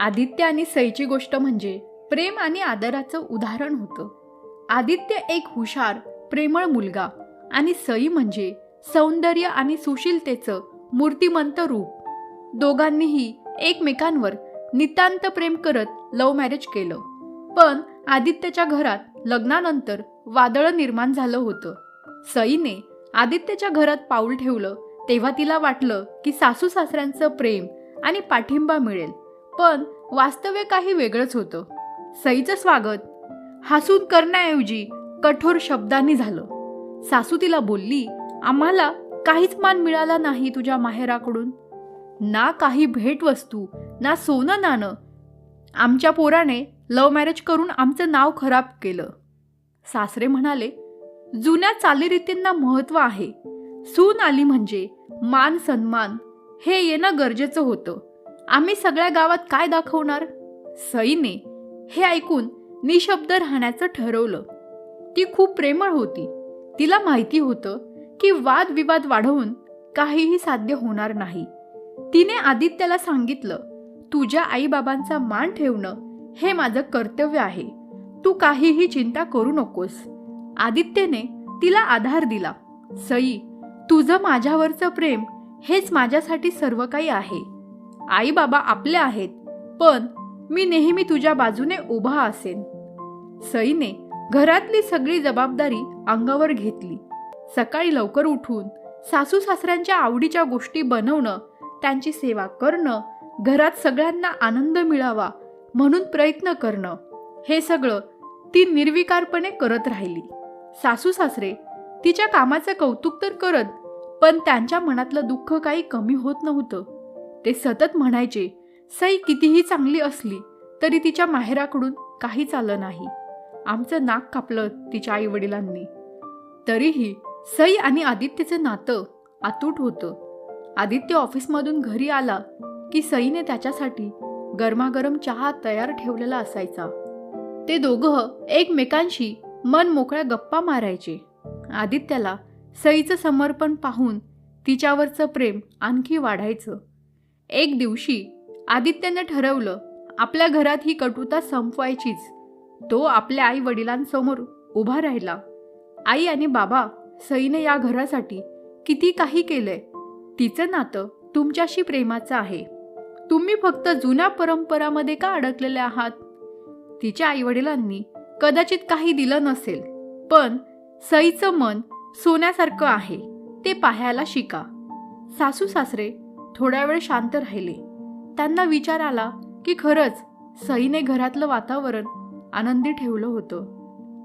आदित्य आणि सईची गोष्ट म्हणजे प्रेम आणि आदराचं उदाहरण होतं. आदित्य एक हुशार प्रेमळ मुलगा आणि सई म्हणजे सौंदर्य आणि सुशीलतेचं मूर्तिमंत रूप. दोघांनीही एकमेकांवर नितांत प्रेम करत लव्ह मॅरेज केलं. पण आदित्यच्या घरात लग्नानंतर वादळ निर्माण झालं होतं. सईने आदित्यच्या घरात पाऊल ठेवलं तेव्हा तिला वाटलं की सासू सासऱ्यांचं प्रेम आणि पाठिंबा मिळेल. पण वास्तव्य काही वेगळंच होतं. सईचं स्वागत. हसून करण्याऐवजी कठोर शब्दांनी झालं. सासू तिला बोलली आम्हाला काहीच मान मिळाला नाही तुझ्या माहेराकडून. ना काही भेटवस्तू ना सोनं नाणं. आमच्या पोराने लव्ह मॅरेज करून आमचं नाव खराब केलं. सासरे म्हणाले जुन्या चालीरीतींना महत्त्व आहे. सून आली म्हणजे मान सन्मान. हे येणं गरजेचं होतं. आम्ही सगळ्या गावात काय दाखवणार? सईने हे ऐकून निशब्द राहण्याचं ठरवलं. ती खूप प्रेमळ होती. तिला माहिती होतं की वादविवाद वाढवून काहीही साध्य होणार नाही. तिने आदित्याला सांगितलं तुझ्या आईबाबांचा मान ठेवणं हे माझं कर्तव्य आहे. तू काहीही चिंता करू नकोस. आदित्यने तिला आधार दिला. सई तुझं माझ्यावरचं प्रेम हेच माझ्यासाठी सर्व काही आहे. आई बाबा आपले आहेत पण मी नेहमी तुझ्या बाजूने उभा असेन. सईने घरातली सगळी जबाबदारी अंगावर घेतली. सकाळी लवकर उठून सासू सासऱ्यांच्या आवडीच्या गोष्टी बनवणं त्यांची सेवा करणं घरात सगळ्यांना आनंद मिळावा म्हणून प्रयत्न करणं हे सगळं ती निर्विकारपणे करत राहिली. सासू सासरे तिच्या कामाचं कौतुक तर करत पण त्यांच्या मनातलं दुःख काही कमी होत नव्हतं. ते सतत म्हणायचे सई कितीही चांगली असली तरी तिच्या माहेराकडून काहीच आलं नाही. आमचं नाक कापलं तिच्या आई वडिलांनी तरीही सई आणि आदित्यचं नातं आतूट होतं. आदित्य ऑफिसमधून घरी आला की सईने त्याच्यासाठी गरमागरम चहा तयार ठेवलेला असायचा. ते दोघं एकमेकांशी मन मोकळ्या गप्पा मारायचे. आदित्याला सईचं समर्पण पाहून तिच्यावरचं प्रेम आणखी वाढायचं. एक दिवशी आदित्यनं ठरवलं आपल्या घरात ही कटुता संपवायचीच. तो आपल्या आई वडिलांसमोर उभा राहिला. आई आणि बाबा सईने या घरासाठी किती काही केलंय. तिचं नातं तुमच्याशी प्रेमाचं आहे. तुम्ही फक्त जुन्या परंपरामध्ये का अडकलेले आहात? तिच्या आईवडिलांनी कदाचित काही दिलं नसेल पण सईचं मन सोन्यासारखं आहे ते पाहायला शिका. सासू सासरे थोड्या वेळ शांत राहिले. त्यांना विचार आला की खरंच सईने घरातलं वातावरण आनंदी ठेवलं होतं.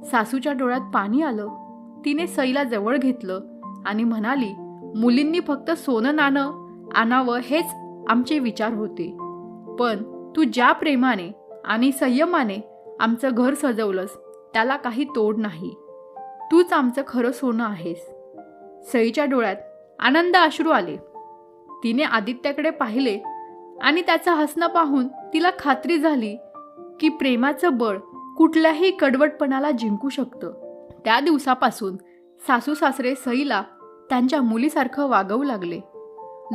सासूच्या डोळ्यात पाणी आलं. तिने सईला जवळ घेतलं आणि म्हणाली मुलींनी फक्त सोनं नाणं आणावं हेच आमचे विचार होते. पण तू ज्या प्रेमाने आणि संयमाने आमचं घर सजवलंस त्याला काही तोड नाही. तूच आमचं खरं सोनं आहेस. सईच्या डोळ्यात आनंद अश्रू आले. तिने आदित्याकडे पाहिले आणि त्याचं हसणं पाहून तिला खात्री झाली की प्रेमाचं बळ कुठल्याही कडवटपणाला जिंकू शकतं. त्या दिवसापासून सासू सासरे सईला त्यांच्या मुलीसारखं वागवू लागले.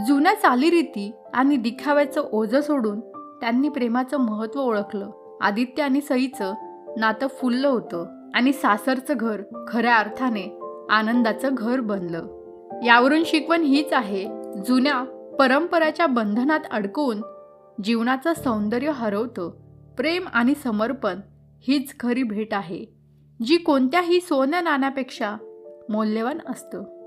जुन्या चालीरीती आणि दिखाव्याचं ओझं सोडून त्यांनी प्रेमाचं महत्त्व ओळखलं. आदित्य आणि सईचं नातं फुललं होतं आणि सासरचं घर खऱ्या अर्थाने आनंदाचं घर बनलं. यावरून शिकवण हीच आहे जुन्या परंपराच्या बंधनात अडकून जीवनाचं सौंदर्य हरवतं. प्रेम आणि समर्पण हीच खरी भेट आहे जी कोणत्याही सोन्या नाण्यापेक्षा मौल्यवान असतं.